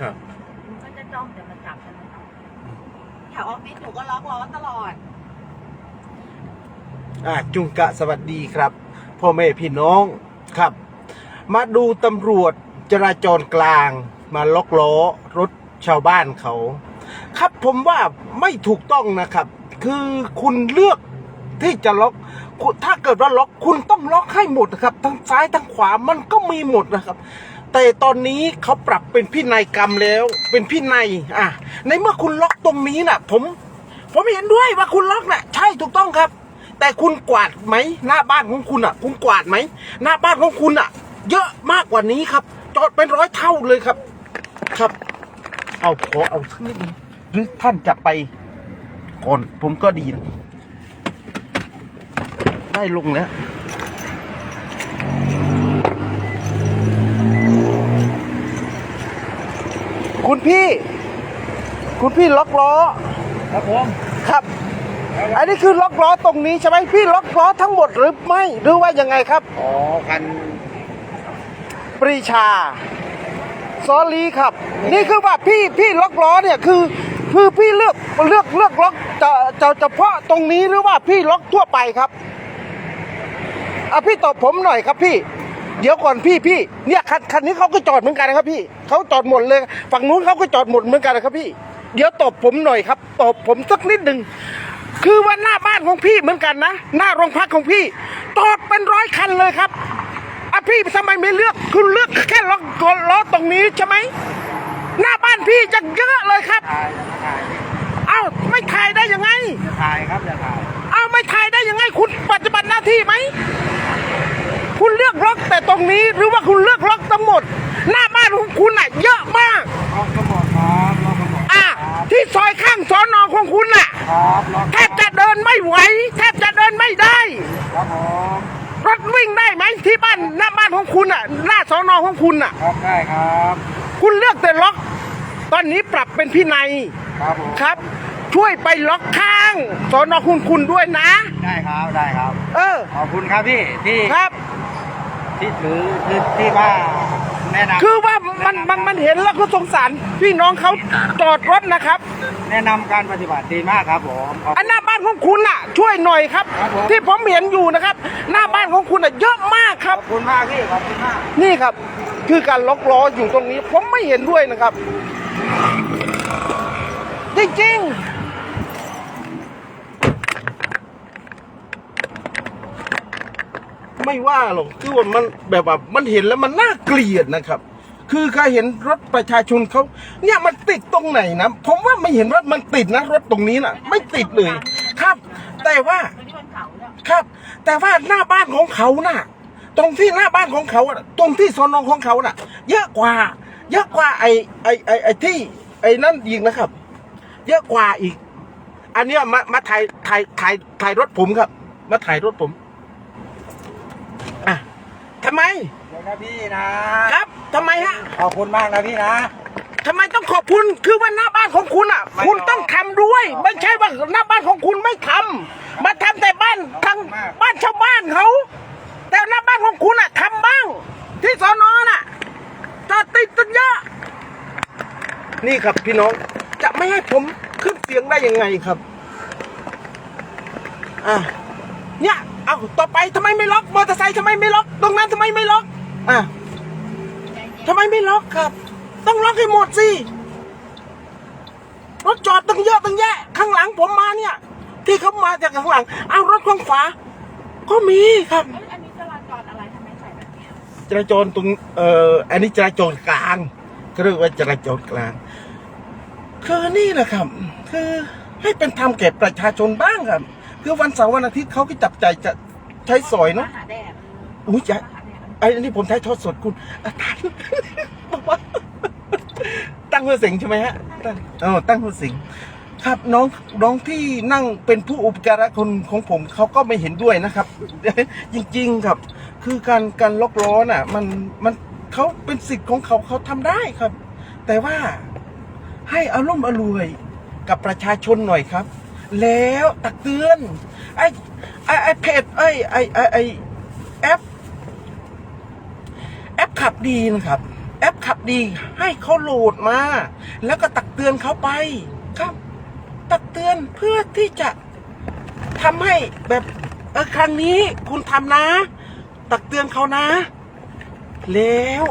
ครับ มันก็จะจ้องจะมาจับกันนะแถวออฟฟิศหนูก็ล็อกล้อตลอด อ่าจุงกะสวัสดีครับพ่อแม่พี่น้องครับ มาดูตำรวจจราจรกลาง มาล็อกล้อรถชาวบ้านเขา ครับผมว่าไม่ถูกต้องนะครับ คือคุณเลือกที่จะล็อกคุณถ้าเกิดว่าล็อกคุณต้องล็อกให้หมดนะครับ ทั้งซ้ายทั้งขวามันก็มีหมดนะครับ แต่ตอนนี้เขาปรับเป็นพินัยกรรมแล้ว เป็นพินัยอะในเมื่อคุณล็อกตรงนี้น่ะ ผม ผมเห็นด้วยว่าคุณล็อกน่ะ ใช่ถูกต้องครับ แต่คุณกวาดไหมหน้าบ้านของคุณอะ คุณกวาดไหมหน้าบ้านของคุณอะ เยอะมากกว่านี้ครับ จอดเป็นร้อยเท่าเลยครับ ครับ เอาขอเอาสักนิดนึงหรือท่านจะไปก่อนผมก็ดีนะได้ลงแล้ว คุณพี่ คุณพี่ล็อกล้อ ครับผม ครับ อันนี้คือล็อกล้อตรงนี้ใช่ไหมพี่ล็อกล้อทั้งหมดหรือไม่หรือว่ายังไงครับ อ๋อคันปรีชาซอลีครับ นี่คือว่าพี่พี่ล็อกล้อเนี่ยคือคือพี่เลือกเลือกเลือกล็อกจะจะเฉพาะตรงนี้หรือว่าพี่ล็อกทั่วไปครับอะพี่ตอบผมหน่อยครับพี่ เดี๋ยวก่อนพี่พี่เนี่ยคันคันนี้เขาก็จอดเหมือนกันนะครับพี่เขาจอดหมดเลยฝั่งนู้นเขาก็จอดหมดเหมือนกันนะครับพี่ เดี๋ยวตอบผมหน่อยครับตอบผมสักนิดหนึ่งคือว่าหน้าบ้านของพี่เหมือนกันนะหน้าโรงพักของพี่ตอดเป็นร้อยคันเลยครับอะพี่ทำไมไม่เลือกคุณเลือกแค่ล็อกล้อตรงนี้ใช่ไหมหน้าบ้านพี่จะเยอะเลยครับถ่ายถ่ายเอ้าไม่ถ่ายได้ยังไงจะถ่ายครับจะถ่ายเอ้าไม่ถ่ายได้ยังไงคุณปฏิบัติหน้าที่ไหม คุณเลือกล็อกแต่ตรงนี้หรือว่าคุณเลือกล็อกทั้งหมด หน้าบ้านของคุณอะเยอะมากล็อกกระบอกครับล็อกกระบอกอะที่ซอยข้างสอนอของคุณน่ะครับล็อกแทบจะเดินไม่ไหวแทบจะเดินไม่ได้ครับผมรถวิ่งได้ไหมที่บ้านหน้าบ้านของคุณอะหน้าสอนอของคุณอะครับได้ครับ คุณเลือกแต่ล็อก ตอนนี้ปรับเป็นพินัยครับผมครับ ช่วยไปล็อกข้างสอนอคุณคุณด้วยนะ ได้ครับได้ครับ เออ ขอบคุณครับพี่ที่ครับ ที่ถือคือที่ว่าแนะนำคือว่ามันมันมันเห็นแล้วก็สงสารพี่น้องเขาจอดรถนะครับ แนะนำการปฏิบัติดีมากครับผมขอบ อันหน้าบ้านของคุณน่ะ ช่วยหน่อยครับ ครับผม ที่ผมเห็นอยู่นะครับ หน้าบ้านของคุณน่ะเยอะมากคขรัอบบคุณมากพี่ขอบคุณมากนี่ครับ คือการล็อกล้ออยู่ตรงนี้ ผมไม่เห็นด้วยนะครับ จริงๆ ไม่ว่าหรอกคือว่ามันแบบว่ามันเห็นแล้วมันน่าเกลียดนะครับ คือใครเห็นรถประชาชนเขาเนี่ยมันติดตรงไหนนะผมว่าไม่เห็นว่ามันติดนะรถตรงนี้น่ะ ไม่ติดเลยครับ แต่ว่าครับ แต่ว่าหน้าบ้านของเขาน่ะ ตรงที่หน้าบ้านของเขาอะตรงที่สอนองของเขาน่ะ เยอะกว่า เยอะกว่าไอ้ไอ้ไอ้ไอ้ที่ ไอ้นั่นอีกนะครับ เยอะกว่าอีก อันเนี้ยมามาถ่ายถ่ายถ่ายถ่ายรถผมครับ มาถ่ายรถผมำไมเดี๋ยวนะพี่นะครับทำไมฮะขอบคุณมากนะพี่นะทำไมต้องขอบคุณคือว่าหน้าบ้านของคุณอะไม่คุณต้องทำด้วย ไม่ใช่ว่าหน้าบ้านของคุณไม่ทำมาทำแต่บ้านทางบ้านชาวบ้านเขา แต่หน้าบ้านของคุณอะทำบ้าง ที่สอนอน่ะจอดติดตันเยอะ นี่ครับพี่น้องจะไม่ให้ผมขึ้นเสียงได้ยังไงครับ อะเนี่ยเอาต่อไปทำไมไม่ล็อกมอเตอร์ไซค์ทำไมไม่ล็อก ตรงนั้นทำไมไม่ล็อกอะทำไมไม่ล็อกครับ ต้องล็อกให้หมดสิรถจอดตั้งเยอะตั้งแยะ ข้างหลังผมมาเนี่ย ที่เขามาจากข้างหลังเอารถข้างฝาก็มีครับอันนี้จราจรอะไรทำไมใส่แบบนี้จราจรตรงเอ่ออันนี้จราจรกลางเขาเรียกว่าจราจรกลางคือนี่แหละครับ คือให้เป็นธรรมแก่ประชาชนบ้างครับ คือวันเสาร์วันอาทิตย์เขาก็จับใจายจะใช้สอยเนาะมาหาแดดอุ้ยจะมาหาแดดไอ้นี่ผมใช้ทอดสดคุณอาจารย์บอกว่าตั้งหัวสิงใช่ไหมฮะตั้งเออตั้งหัวสิง ครับน้องน้องที่นั่งเป็นผู้อุปการะคนของผมเขาก็ไม่เห็นด้วยนะครับ จริงๆครับ คือการการล็อกล้อน่ะ มันมันเขาเป็นสิทธิ์ของเขาเขาทำได้ครับ แต่ว่าให้อารมณ์อรวยกับประชาชนหน่อยครับ แล้วตักเตือนไอ้ไอ้ไอ้เพจไอ้ไอ้ไอ้ไอ้แอปแอปขับดีนะครับ แอปขับดี ให้เขาโหลดมา แล้วก็ตักเตือนเขาไปครับ ตักเตือนเพื่อที่จะทำให้แบบเออครั้งนี้คุณทำนะ ตักเตือนเขานะ แล้ว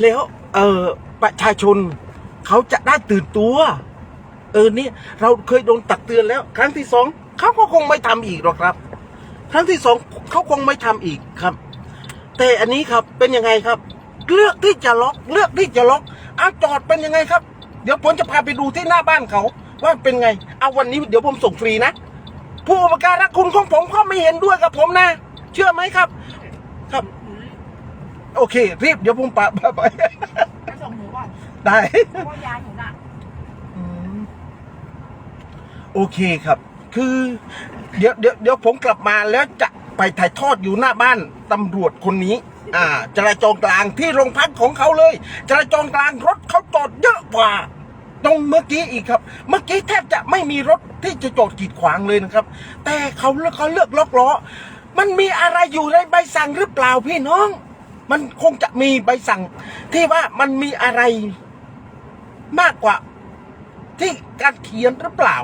แล้วเออประชาชนเขาจะได้ตื่นตัว เออเนี่ยเราเคยโดนตักเตือนแล้ว ครั้งที่สองเขาก็คงไม่ทำอีกหรอกครับ ครั้งที่สองเขาคงไม่ทำอีกครับ แต่อันนี้ครับเป็นยังไงครับ เลือกที่จะล็อกเลือกที่จะล็อกเอาจอดเป็นยังไงครับ เดี๋ยวผมจะพาไปดูที่หน้าบ้านเขา ว่าเป็นไง เอาวันนี้เดี๋ยวผมส่งฟรีนะ ผู้อุปการะคุณของผมก็ไม่เห็นด้วยกับผมนะ เชื่อไหมครับ ครับ โอเค รีบเดี๋ยวผมปะปไปไปส่งหนูก่อนได้ โอเคครับ คือเดี๋ยวเดี๋ยวเดี๋ยวผมกลับมาแล้วจะไปถ่ายทอดอยู่หน้าบ้านตำรวจคนนี้ อ่า จราจรกลางที่โรงพักของเขาเลย จราจรกลางรถเขาจอดเยอะกว่าตรงเมื่อกี้อีกครับ เมื่อกี้แทบจะไม่มีรถที่จะจอดกีดขวางเลยนะครับ แต่เขาเลือกเขาเลือกล็อกล้อ มันมีอะไรอยู่ในใบสั่งหรือเปล่าพี่น้อง มันคงจะมีใบสั่ง ที่ว่ามันมีอะไรมากกว่า ที่การเขียนหรือเปล่า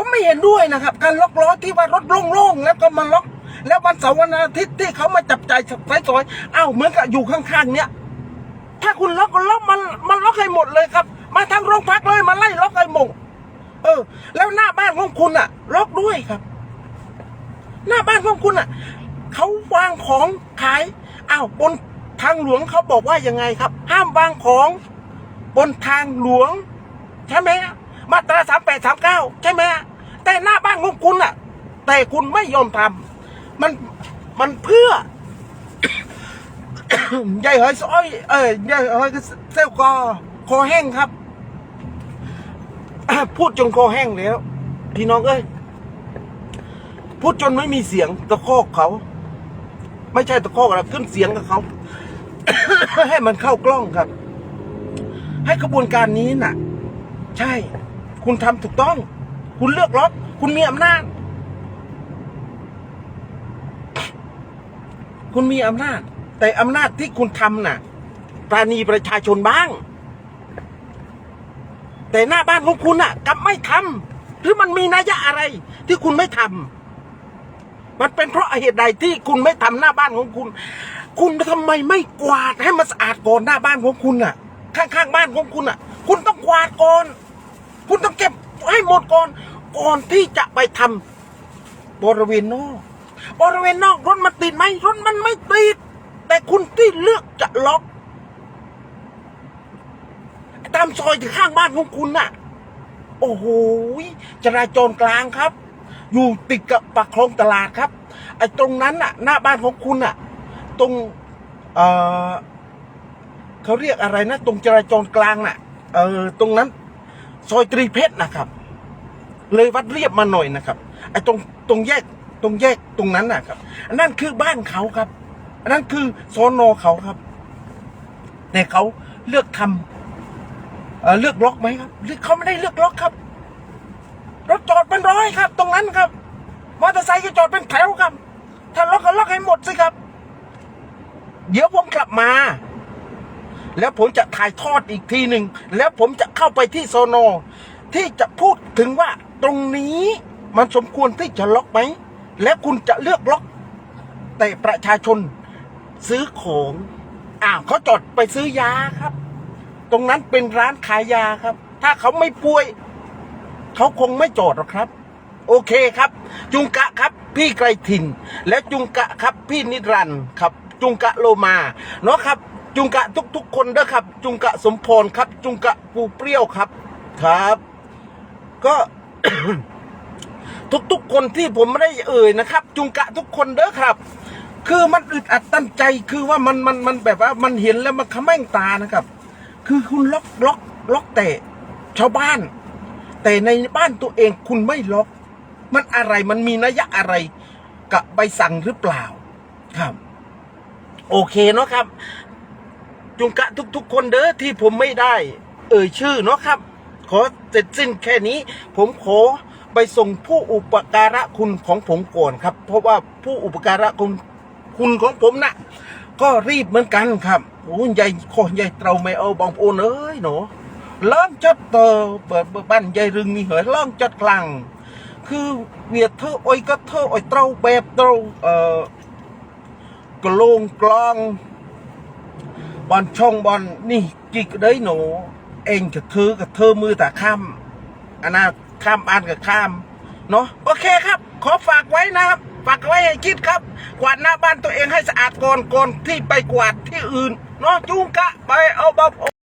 ผมไม่เห็นด้วยนะครับ การล็อกล้อที่ว่ารถโล่งๆแล้วก็มาล็อก แล้ววันเสาร์วันอาทิตย์ที่เขามาจับใจ่ายไฟซอยอ้าวเหมือนกับอยู่ข้างๆ เนี้ยถ้าคุณล็อกก็ล็อกมันมันล็อกให้หมดเลยครับ มาทางโรงพักเลยมาไล่ล็อกให้หมดเออ แล้วหน้าบ้านของคุณอะ ล็อกด้วยครับ หน้าบ้านของคุณอะเขาวางของขายอ้าวบนทางหลวงเขาบอกว่ายังไงครับ ห้ามวางของบนทางหลวง ใช่ไหมฮะ มาตราสามแปดสามเก้าใช่ไหมแต่หน้าบ้านของคุณอะแต่คุณไม่ยอมทำมันมันเพื่อ ใหญ่หอยซ้อย เอ้ยใหญ่หอยเซลกอคอแห้งครับ พูดจนคอแห้งแล้ว พี่น้องเอ้ยพูดจนไม่มีเสียงตะคอกเขา ไม่ใช่ตะคอกอะไรขึ้นเสียงกับเขา ให้มันเข้ากล้องครับ ให้กระบวนการนี้น่ะ ใช่ คุณทำถูกต้อง คุณเลือกล็อก คุณมีอำนาจ คุณมีอำนาจ แต่อำนาจที่คุณทำน่ะปราณีประชาชนบ้าง แต่หน้าบ้านของคุณน่ะกลับไม่ทำหรือมันมีนัยยะอะไร ที่คุณไม่ทำมันเป็นเพราะเหตุใดที่คุณไม่ทำหน้าบ้านของคุณ คุณทำไมไม่กวาดให้มันสะอาดก่อนหน้าบ้านของคุณน่ะ ข้างๆบ้านของคุณน่ะ คุณต้องกวาดก่อน คุณต้องเก็บให้หมดก่อน ก่อนที่จะไปทำบริเวณนอกบริเวณนอกรถมันติดไหมรถมันไม่ติด แต่คุณที่เลือกจะล็อก ตามซอยถึงข้างบ้านของคุณน่ะ โอ้โหจราจรกลางครับ อยู่ติดกับปากคลองตลาดครับ ไอ้ตรงนั้นน่ะ หน้าบ้านของคุณน่ะ ตรงเออเขาเรียกอะไรนะ ตรงจราจรกลางน่ะ เออตรงนั้น ซอยตรีเพชรนะครับ เลยวัดเรียบมาหน่อยนะครับไอ้ตรงตรงแยกตรงแยกตรงนั้นนะครับ อันนั่นคือบ้านเขาครับ อันนั้นคือโซนอเขาครับ แต่เขาเลือกทำเออเลือกล็อกไหมครับเลือกเขาไม่ได้เลือกล็อกครับ รถจอดเป็นร้อยครับ ตรงนั้นครับมอเตอร์ไซค์ก็จอดเป็นแถวครับ ถ้าล็อกก็ล็อกให้หมดสิครับ เดี๋ยวผมกลับมา แล้วผมจะถ่ายทอดอีกทีหนึ่ง แล้วผมจะเข้าไปที่โซโน ที่จะพูดถึงว่าตรงนี้มันสมควรที่จะล็อกไหม แล้วคุณจะเลือกล็อก แต่ประชาชนซื้อของอ้าวเขาจอดไปซื้อยาครับ ตรงนั้นเป็นร้านขายยาครับ ถ้าเขาไม่ป่วย เขาคงไม่จอดหรอกครับ โอเคครับ จุงกะครับ พี่ไกรถิ่น และจุงกะครับ พี่นิรันดร์ครับ จุงกะโลมา เนาะครับ จุงกะทุกๆคนเด้อครับ จุงกะสมพรครับ จุงกะปูเปรี้ยวครับครับ ก็ทุกๆคนที่ผมไม่ได้เอ่ยนะครับ จุงกะทุกคนเด้อครับ คือมันอึดอัดตันใจคือว่ามันมันมันแบบว่ามันเห็นแล้วมันขม่งตานะครับ คือคุณล็อกล็อกล็อกแต่ชาวบ้าน แต่ในบ้านตัวเองคุณไม่ล็อก มันอะไรมันมีนัยยะอะไร กับใบสั่งหรือเปล่าครับ โอเคเนาะครับ จุงกะทุกๆ คนเด้อที่ผมไม่ได้ เอ่ยชื่อเนาะครับ ขอเสร็จสิ้นแค่นี้ ผมขอไปส่งผู้อุปการะคุณของผมก่อนครับ เพราะว่าผู้อุปการะคุณคุณของผมนะ่ะก็รีบเหมือนกันครับโอ้ยใหญ่ขอใหญ่เตาไม่เอาบองโอนเอ้ยหนูเริ่มจัดเตอเปิดบ้านใหญ่รึงนี่เหรอเริ่มจัดกลาง คือเวียเธอโอ้ยก็เธอโอ้ยเตาแบบเตาเอ่อกลงกลอง บอลช่องบอลนี่จิกเลยหนู เองกับเธอกับเธอมือแต่ข้ามอันน่าข้ามบ้านกับข้ามเนาะโอเคครับ ขอฝากไว้นะครับฝากไว้ให้คิดครับ กวาดหน้าบ้านตัวเองให้สะอาดก่อนก่อนที่ไปกวาดที่อื่นเนาะจุงกะไปเอาบอบ